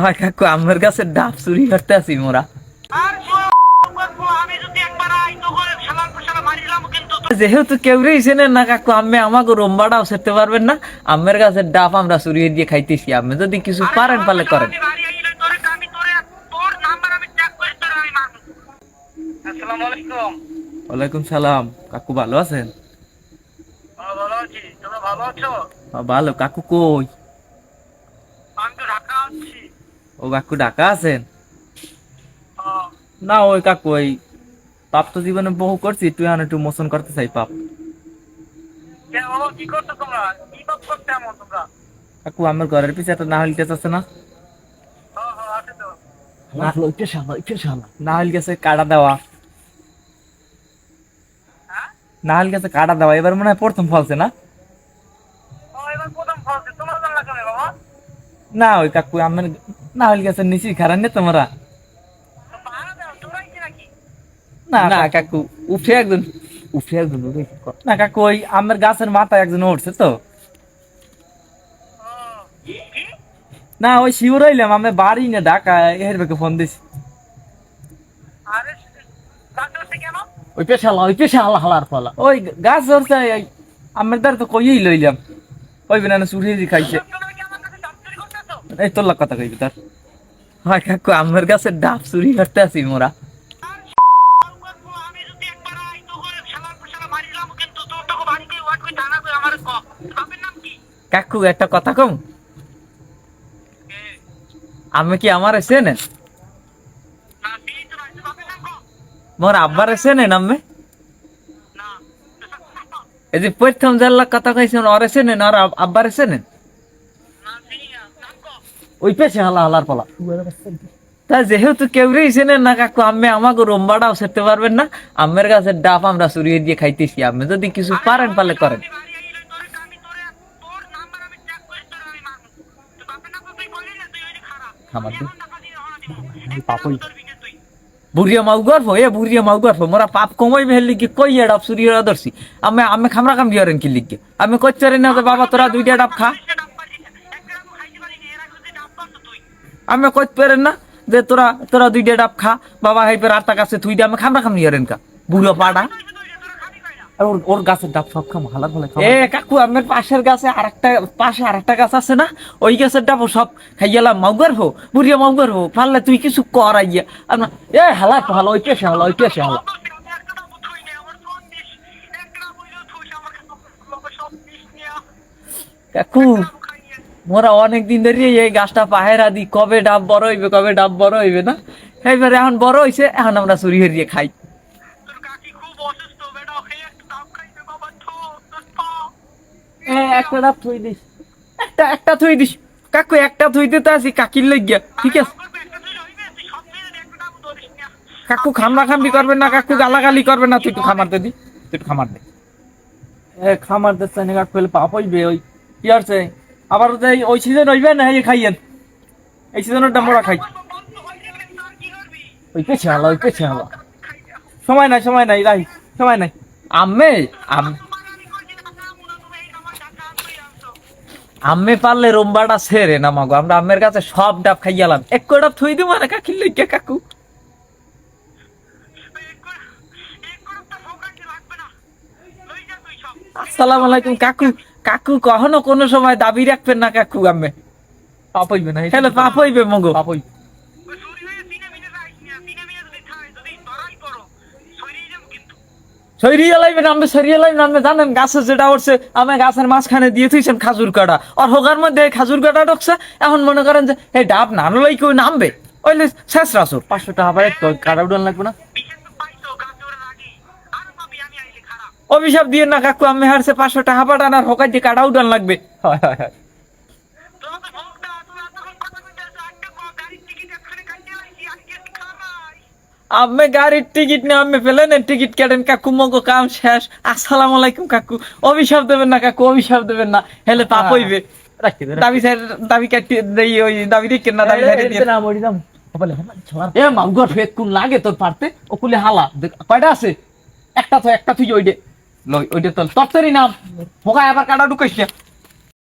হয় কাকু আমার কাছে ডাব চুরি করতে আছি মোরা। যেহেতু কেউ রেছেন না কাকু আমি আমাকে রোম্বাটাও সেরতে পারবেন না। আমার কাছে ডাব আমরা চুরি দিয়ে খাইতেছি আপনি যদি কিছু পারেন পালে করেন। ওয়ালাইকুম সালাম। কাকু ভালো আছেন? হ্যাঁ, ভালো তোমরা ভালো। কাকু কই? ও কাকু ঢাকা আছেন। না ওই কাকু ওই পাপ তো জীবনে বহু করছি তুই এখন একটু মোচন করতে চাই পাপ। কাকু আমার ঘরের পিছে একটা নাহল গাছ আছে না? আছে তো। নাহল গাছে কাটা দেওয়া। হ্যাঁ? নাহল গাছে কাটা দেওয়া এবার মনে হয় প্রথম ফলছে না? ও এবার প্রথম ফলছে। তোমার জানলা কেন বাবা? না ওই কাকু আমার নাহল গাছের নিচে খারাপ নে তোমরা না না কাকু উঠে একজন উঠে একজন না কাকু ওই আমার গাছের মাথায় একজন উঠছে তো না ওই শিওর হইলাম আমি বাড়ি না ঢাকা এর বেকে ফোন দিছি ওই পেশালা ওই পেশা হালার ফলা ওই গাছ ধরছে আমার দ্বারা তো কইই লইলাম ওই বিনা চুরি খাইছে এই তোর লাগ কথা কইবি তার। হয় কাকু, আমার কাছে ডাব চুরি করতে আছি মোরা। কাকু, একটা কথা কম। আমি কি আমার এসে নেন? মোর আব্বার এসে নেন আমি? এই যে প্রথম জাল্লা কথা কইছেন, ওর এসে নেন আব- আব্বার এসে নেন? ওই পেশা হালা হালার ফলা তা যেহেতু কেউ রেছে নেন না কাকু আমি আমাকে রোম্বাটাও সেরতে পারবেন না। আমার কাছে ডাব আমরা চুরি দিয়ে খাইতেছি। আপনি যদি কিছু পারেন পালে করেন। বুড়িয়া মাউ গর্ভ এ বুড়িয়া মাউ গর্ভ। মোরা পাপ কমাই ভেলি কি কই ডাব চুরি হয়ে ধরছি। আমি আমি খামরা কাম দিয়ারেন কি লিখে আমি কচ্চারি না বাবা তোরা দুইটা ডাব খা। আমি কইতে পারেন না যে তোরা তোরা দুইটা ডাব খা বাবা হাই হাইপের আর কাছে তুই দিয়ে আমি খামরা কাম দিয়ারেন কা। বুড়ো পাড়া। তোরা না আর ওর ওর গাছের ডাব সব খাম হালার ফলা এ কাকু আমার পাশের গাছে আরেকটা পাশে আরেকটা গাছ আছে না? ওই গাছের ডাব সব খাইয়ালাম মাউগার হো বুড়িয়া মাউগার হো পারলে তুই কিছু কর আইয়া। আমরা এ হালার ফলা ওই পেশা হালা ওই পেশা হালা। না কাকু মোরা অনেক দিন ধরে এই গাছটা পাহেরা দি কবে ডাব বড় হইবে কবে ডাব বড় হইবে না? এইবারে এখন বড় হইছে এখন আমরা চুরি হরিয়ে খাই। তোর কাকি খুব অসুস্থ বেটা খেয়ে একটু ডাব খাইবে বাবা থো তোর পা। এ একটা ডাব থুই দিস। একটা একটা থুই দিস। কাকু একটা থুই দিতে আসি কাকির লাগিয়া ঠিক আছে? করবে একটা তুই রইবে তুই সব দিয়ে একটা ডাব ধরিস না। কাকু খামরা খামড়ি করবেন না কাকু গালাগালি করবেন না তুই একটু খামার দে দি তুই একটু খামার দে। খামার দে কাকু পাপ হইবে ওই কি আর আবার ওই সিজন হইবে, না এই খাইয়েন। এই সিজনের দাম মোরা খাই ওই পেশা হালা, ওই পেশা হালা। সময় নাই সময় নাই রাই সময় নাই। আম্মে আম্মে পারলে রোম্বাটা ছেড়ে না মাগো, আমরা আম্মের কাছে সব ডাব খাইয়ালাম। এক ডাব থুই দিব না, কাকির লাগিয়া কাকু এক করে এক করে তো ফোকাস লাগবে না লই যা তুই সব আসসালামু আলাইকুম কাকু কাকু কখনো কোনো সময় দাবি রাখবেন না কাকু আম্মে? পাপ হইবে না পাপ হইবে মগো। পাপ হইবে। ওই হয়ে সরিয়ে লাইবেন আমি সরিয়ে লাইবেন আপনি জানেন গাছে যেটা উঠছে আমি গাছের মাঝখানে দিয়ে থুইছেন খাজুর কাটা। আর হোগার মধ্যে খাজুর কাটা ঢুকছে এখন মনে করেন যে এই ডাব নানলাই কেউ নামবে। ওইলে শেষ রাসুর পাঁচশো টাকা পারে কাটা উঠান লাগবে না বিশেষ তো পাইছো গাছ ওরা রাগি আর পাবি আমি আইলে খারাপ অভিশাপ দিয়ে না কাকু আমি হারছে পাঁচশো টাকা পাঠান আর হোকাই দিয়ে কাটা উঠান লাগবে হয় হয় হয় আমি গাড়ির টিকিট নিয়ে আমি ফেলেন টিকিট কাটেন কাকু মগো কাম শেষ আসসালামু আলাইকুম কাকু অভিশাপ দেবেন না কাকু অভিশাপ দেবেন না হেলে পাপ হইবে দাবি স্যার দাবি কাটিয়ে দেই ওই দাবি রেখে না দাবি দিয়ে না মরি দাম এ মাউগর ফেত কোন লাগে তোর পারতে ও কুলে হালা কয়টা আছে একটা তো একটা তুই ওইডে লই ওইটা তো তরতারি নাম। হোকা আবার কাটা ঢুকাইছে।